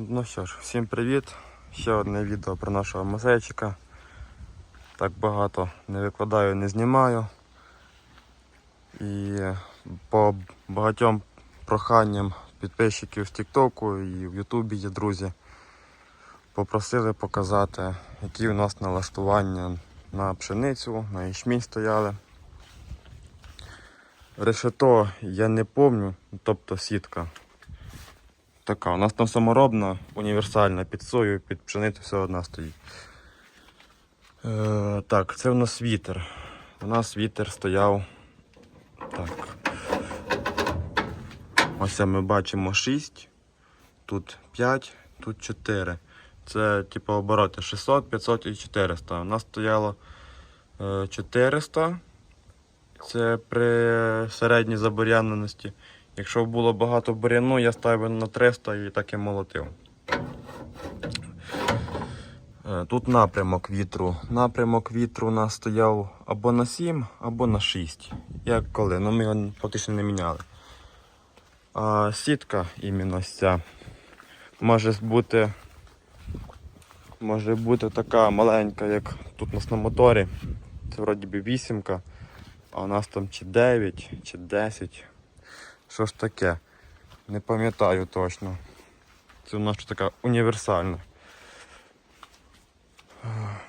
Ну що ж, всім привіт! Ще одне відео про нашого музейчика. Так багато не викладаю, не знімаю. І по багатьом проханням підписчиків з Тіктоку і в Ютубі є друзі. Попросили показати, які у нас налаштування на пшеницю, на ячмінь стояли. Решето я не помню, тобто сітка. Така, у нас там саморобна, універсальна під сою, під пшеницю все одна стоїть. Е, так, це у нас вітер. У нас вітер стояв. Так. Ось ми бачимо 6, тут 5, тут 4. Це типу обороти 600, 500 і 400. У нас стояло е, 400. Це при середній забур'яненості. Якщо було багато буряну, я ставив на 300 і так і молотив. Е, Тут напрямок вітру. Напрямок вітру у нас стояв або на 7, або на 6. Як коли? Ну ми його що не міняли. А сітка іменно ця може бути, може бути така маленька, як тут у нас на моторі. Це вроді би вісімка, а у нас там чи 9, чи 10. Що ж таке? Не пам'ятаю точно. Це у нас така універсальна.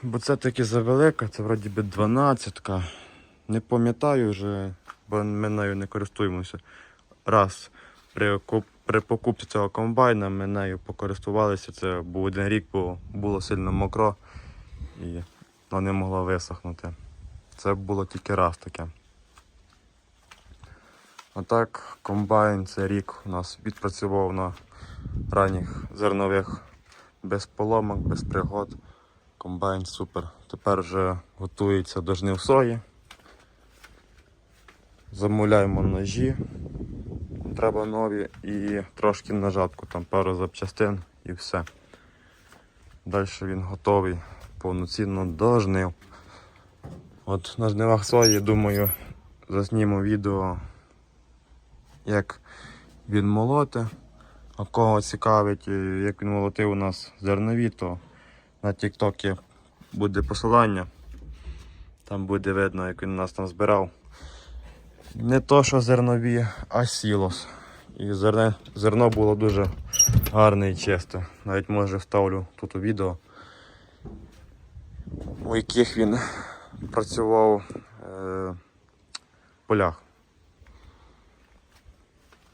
Бо це таки завелика, це вроді би 12. Не пам'ятаю вже, бо ми нею не користуємося. Раз при, при покупці цього комбайна ми нею покористувалися. Це був один рік, бо було сильно мокро і вона не могла висохнути. Це було тільки раз таке. А так, комбайн цей рік у нас відпрацював на ранніх зернових без поломок, без пригод. Комбайн супер. Тепер вже готується до жнив сої. Замовляємо ножі. Треба нові і трошки на жатку, там пару запчастин і все. Далі він готовий повноцінно до жнив. От на жнивах сої, думаю, засніму відео як він молоте. А кого цікавить, е, як він молотив у нас зернові, то на Тіктокі буде посилання. Там буде видно, як він нас там збирав. Не то, що зернові, а сілос. І зерне, зерно було дуже гарне і чисте. Навіть може вставлю тут у відео, у яких він працював е, в полях.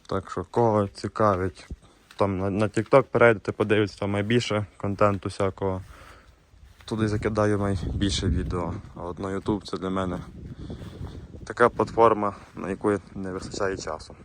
Так що кого цікавить, там на, на TikTok перейдете, подивитися, там найбільше контенту всякого. Туди закидаю найбільше відео. А от на YouTube це для мене така платформа, на яку не вистачає часу.